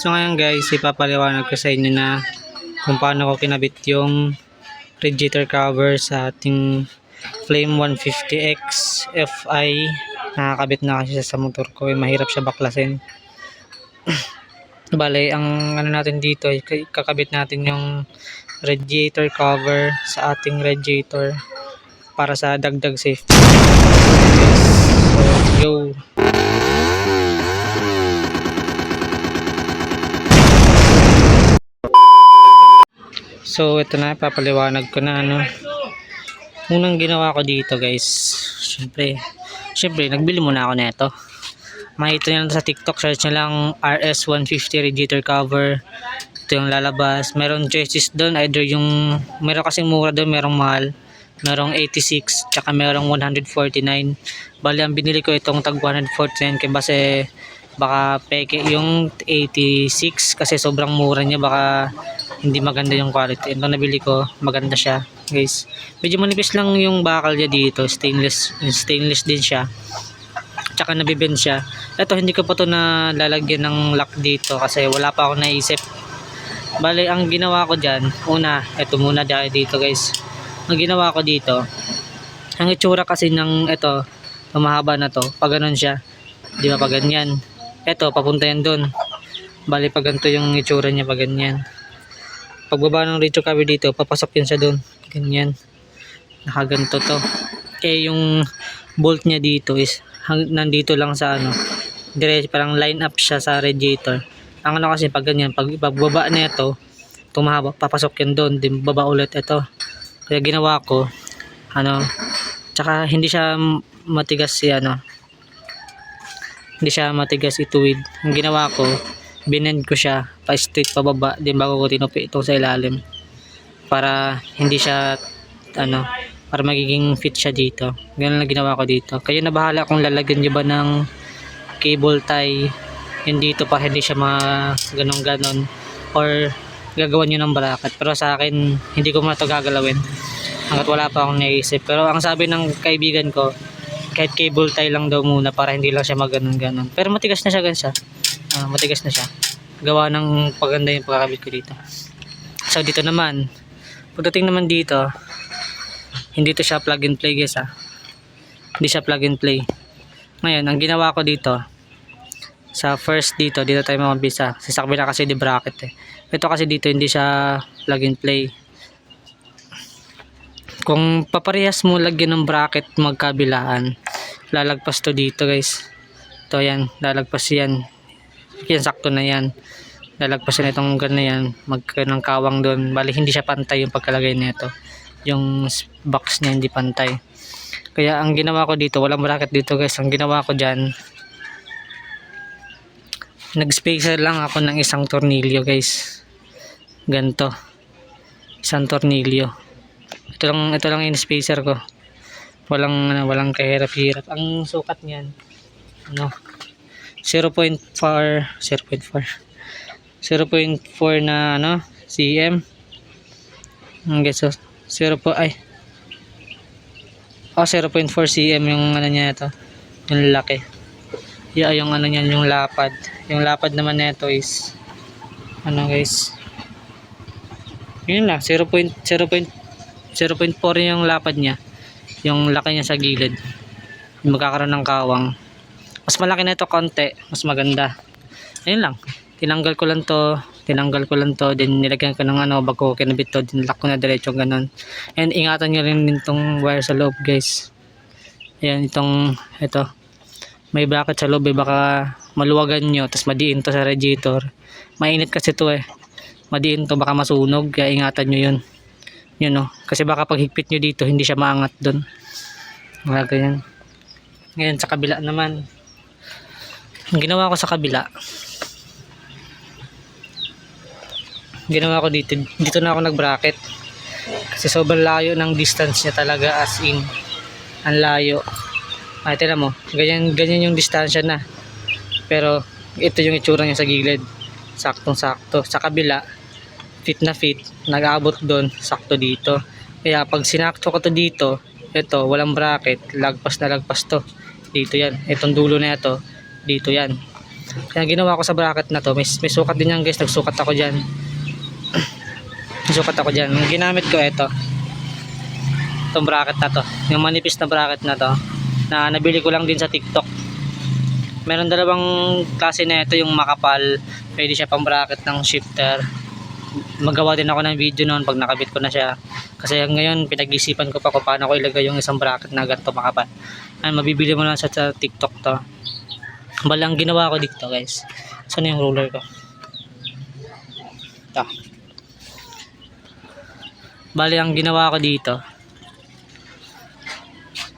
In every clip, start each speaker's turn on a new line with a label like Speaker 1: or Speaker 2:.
Speaker 1: So ngayon guys, ipapaliwanag ko sa inyo na kung paano ko kinabit yung radiator cover sa ating Flame 150X FI. Nakakabit na kasi sa motor ko, eh, mahirap siya baklasin. Bale, ang ano natin dito, k- kakabit natin yung radiator cover sa ating radiator para sa dagdag safety. So, yo! So, ito na, papaliwanag ko na, ano. Unang ginawa ko dito, guys. Siyempre, siyempre, nagbili muna ako nito. Makita lang sa TikTok, search nyo lang RS150 radiator cover. Ito yung lalabas. Meron choices doon, either yung, meron kasing mura doon, merong mahal. Merong 86, tsaka merong 149. Bali, ang binili ko itong tag 149 kaya base baka peke yung 86 kasi sobrang mura niya baka hindi maganda yung quality. Ito nabili ko, maganda siya, guys. Medyo manipis lang yung bakal niya dito, stainless, stainless din siya. Tsaka nabibend siya. Ito hindi ko pa to na lalagyan ng lock dito kasi wala pa ako naisip. Bale, ang ginawa ko diyan, una, ito muna dahil dito, guys. Ang ginawa ko dito, ang itsura kasi ng ito, mahaba na to, pag ganun siya, di ba pag ganyan. Ito, papunta yan doon. Bali, pag ganito yung itsura niya, pag ganyan. Pagbaba ng radio cover dito, papasok yun siya doon. Ganyan. Nakaganto to. Eh, yung bolt niya dito is nandito lang sa ano. Dire, parang line up siya sa radiator. Ang ano kasi pag ganyan, pag pagbaba na ito, tumahaba, papasok yun doon, din baba ulit ito. Kaya ginawa ko, ano, tsaka hindi siya matigas si ano, hindi siya matigas ituwid. Ang ginawa ko, binend ko siya pa straight pababa din bago ko tinupi ito sa ilalim. Para hindi siya ano para magiging fit siya dito. Ganun lang ginawa ko dito. Kayo na bahala kung lalagyan nyo ba ng cable tie. Yun dito para hindi siya mga ganun ganon or gagawan nyo ng bracket. Pero sa akin hindi ko muna ito gagalawin. Hanggat wala pa akong naisip. Pero ang sabi ng kaibigan ko kahit cable tie lang daw muna para hindi lang siya maganon ganon pero matigas na siya gan siya. Ah, matigas na siya. Gawa ng paganda yung pagkakabit ko dito. So dito naman, pagdating naman dito, hindi to siya plug and play guys ah. Hindi siya plug and play. Ngayon, ang ginawa ko dito, sa first dito, dito tayo mamabisa. Kasi sa kabila kasi di bracket eh. Ito kasi dito hindi siya plug and play. Kung paparehas mo lagyan ng bracket magkabilaan, lalagpas to dito guys. Ito yan, lalagpas yan yan sakto na yan. Lalagpasan itong gan na yan. Magkaroon ng kawang doon. Bali hindi siya pantay yung pagkalagay nito. Yung box niya hindi pantay. Kaya ang ginawa ko dito walang bracket dito guys. Ang ginawa ko dyan nag spacer lang ako ng isang tornilyo guys. Ganto isang tornilyo. Ito lang ito lang yung spacer ko. Walang ano, walang kahirap-hirap. Ang sukat niyan ano 0.4 0.4 0.4 na ano cm okay so 0 po ay. Oh 0.4 cm yung ano niya ito yung laki. Yeah, yung ano niyan yung lapad. Yung lapad naman nito is ano guys. Yun lang 0. 0. 0.4 yung lapad niya. Yung laki niya sa gilid. Magkakaroon ng kawang mas malaki na ito konti. Mas maganda. Ayun lang. Tinanggal ko lang to. Tinanggal ko lang to. Then nilagyan ko ng ano bago ko kinabit to. Dinlock ko na diretso ganun. And ingatan nyo rin itong wire sa loob guys. Ayan itong ito. May bracket sa loob eh. Baka maluwagan nyo tapos madiin to sa radiator. Mainit kasi to eh. Madiin to baka masunog. Kaya ingatan nyo yun. Yun no kasi baka pag higpit nyo dito hindi siya maangat dun. Mga ganyan. Ngayon sa kabila naman ginawa ko sa kabila. Ginawa ko dito dito na ako nag bracket kasi sobrang layo ng distance niya talaga as in ang layo. Ay tira mo ganyan, ganyan yung distansya na. Pero ito yung itsura niya sa gilid. Saktong sakto sa kabila fit na fit nag-abot doon sakto dito. Kaya pag sinakto ko to dito ito walang bracket lagpas na lagpas to. Dito yan itong dulo na ito dito yan Kaya ginawa ko sa bracket na to, may, may sukat din yan guys, nagsukat ako dyan. Nagsukat ako dyan. Ang ginamit ko ito, itong bracket na to, yung manipis na bracket na to, na nabili ko lang din sa TikTok. Meron dalawang klase na ito, yung makapal, pwede siya pang bracket ng shifter. Magawa din ako ng video noon pag nakabit ko na siya. Kasi ngayon, pinag-isipan ko pa kung paano ko ilagay yung isang bracket na ganito makapal. Ay, mabibili mo lang sa, sa TikTok to. Balang ginawa ko dito guys. Saan yung ruler ko? Ito. Bali ang ginawa ko dito.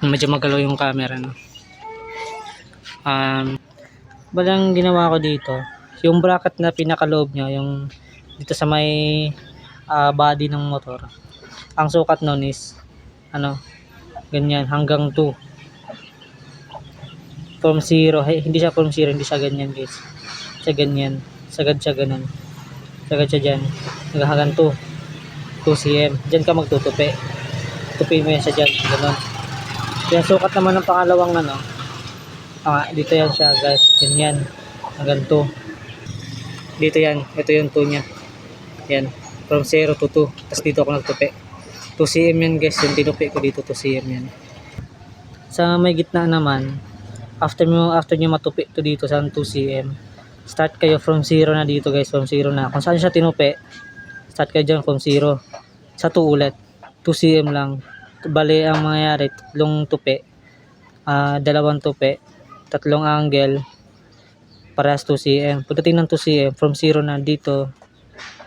Speaker 1: Medyo magalaw yung camera no. Um, bali ang ginawa ko dito. Yung bracket na pinakaloob niya, yung dito sa may ah, body ng motor. Ang sukat nun is ano, ganyan hanggang 2 from 0 hey, hindi siya from 0 hindi siya ganyan guys. Siya ganyan. Sagad siya ganun. Sagad siya dyan. Hanggang 2 2 cm dyan ka magtutupi. Tupi mo yan siya dyan. Ganun. Yan sukat naman ng pangalawang ano. Ah, dito yan siya guys. Ganyan. Hanggang 2 dito yan. Ito yung 2 niya. Yan. From 0 to 2 tapos dito ako nagtupi. 2 cm yan guys. Yung tinupi ko dito 2 cm yan. Sa may gitna naman after mo after nyo matupi to dito sa 2 cm start kayo from 0 na dito guys from 0 na. Kung saan siya tinupi start kayo dyan from 0 sa 2 ulit. 2 cm lang. Bali ang mangyayari tatlong tupi. Ah dalawang tupi. Tatlong angle. Parehas 2 cm pagdating ng 2 cm from 0 na dito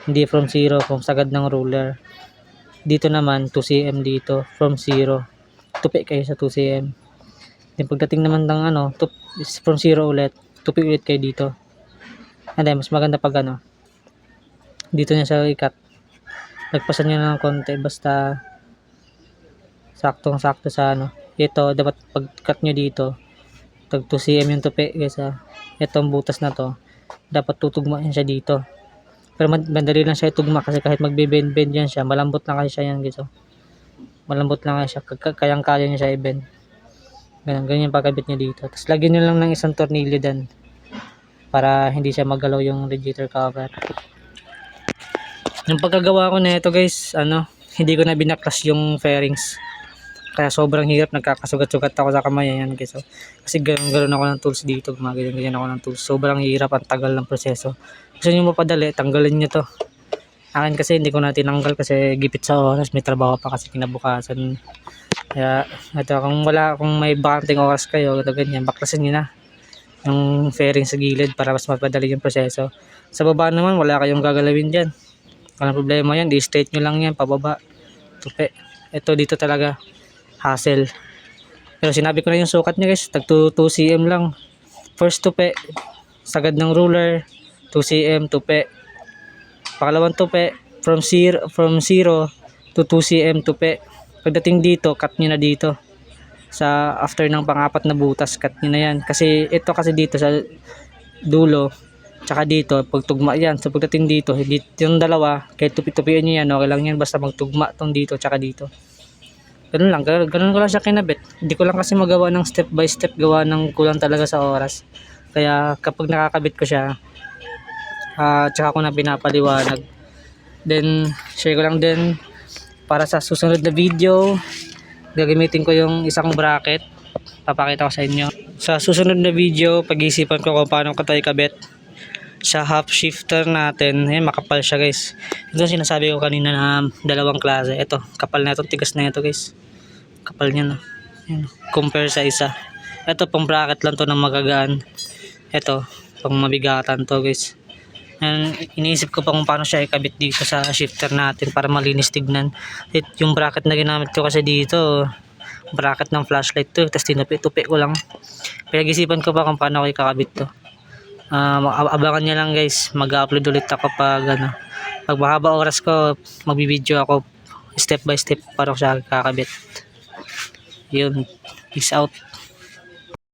Speaker 1: hindi from 0 from sagad ng ruler. Dito naman 2 cm dito from 0 tupi kayo sa 2 cm Then pagdating naman ng ano, is from 0 ulit, tupi ulit kayo dito. And then, mas maganda pag ano, dito niya sa ikat. Nagpasan niya ng konti, basta saktong sakto sa ano. Ito, dapat pag-cut nyo dito, tag 2 cm yung tupi, guys ha. Itong butas na to, dapat tutugmain siya dito. Pero mad- madali lang siya itugma kasi kahit magbe-bend-bend yan siya, malambot lang kasi siya yan guys. Malambot lang kasi siya, kayang-kaya niya siya i-bend. Ganyan yung pagkabit niya dito. Tapos lagyan niyo lang ng isang tornilyo din para hindi siya magalaw yung radiator cover. Yung pagkagawa ko na ito guys, ano, hindi ko na binaklas yung fairings. Kaya sobrang hirap, nagkakasugat-sugat ako sa kamay. Ayan guys. So, kasi ganoon ako ng tools dito, gumaganyan ako ng tools. Sobrang hirap, ang tagal ng proseso. Gusto nyo mapadali, tanggalin nyo to. Akin kasi hindi ko na tinanggal kasi gipit sa oras, may trabaho pa kasi kinabukasan. Kaya, ito, kung wala, kung may bakanting oras kayo, ito ganyan, baklasin nyo na yung fairing sa gilid para mas mapadali yung proseso. Sa baba naman, wala kayong gagalawin dyan. Walang problema yan, di-straight nyo lang yan, pababa. Tupi. Ito dito talaga, hassle. Pero sinabi ko na yung sukat niya guys, tag 2 cm lang. First tupi, sagad ng ruler, 2 cm tupi. Pangalawang tupi, from 0 from 0 to 2 cm tupi. Pagdating dito, cut nyo na dito. Sa after ng pangapat na butas, cut nyo na yan. Kasi ito kasi dito sa dulo, tsaka dito, pagtugma yan. So pagdating dito, yung dalawa, kahit tupi-tupian nyo yan, okay lang yan. Basta magtugma tong dito, tsaka dito. Ganun lang, ganun, ko lang siya kinabit. Hindi ko lang kasi magawa ng step by step, gawa ng kulang talaga sa oras. Kaya kapag nakakabit ko siya, ah tsaka ko na pinapaliwanag. Then, share ko lang din para sa susunod na video, gagamitin ko yung isang bracket. Papakita ko sa inyo. Sa susunod na video, pag-isipan ko kung paano ko tayo kabit sa half shifter natin. Ayan, makapal siya guys. Ito sinasabi ko kanina na dalawang klase. Ito, kapal na ito. Tigas na ito guys. Kapal niya no. Ayan, compare sa isa. Ito, pang bracket lang to ng magagaan. Ito, pang mabigatan to guys. And iniisip ko pa kung paano siya ikabit dito sa shifter natin para malinis tignan. It, yung bracket na ginamit ko kasi dito, bracket ng flashlight to. Tapos tinupi-tupi ko lang. Pinag-isipan ko pa kung paano ko ikakabit to. Ab- abangan nyo lang guys. Mag-upload ulit ako pag ano. Pag mahaba oras ko, magbibideo ako step by step para ko siya kakabit. Yun. Peace out.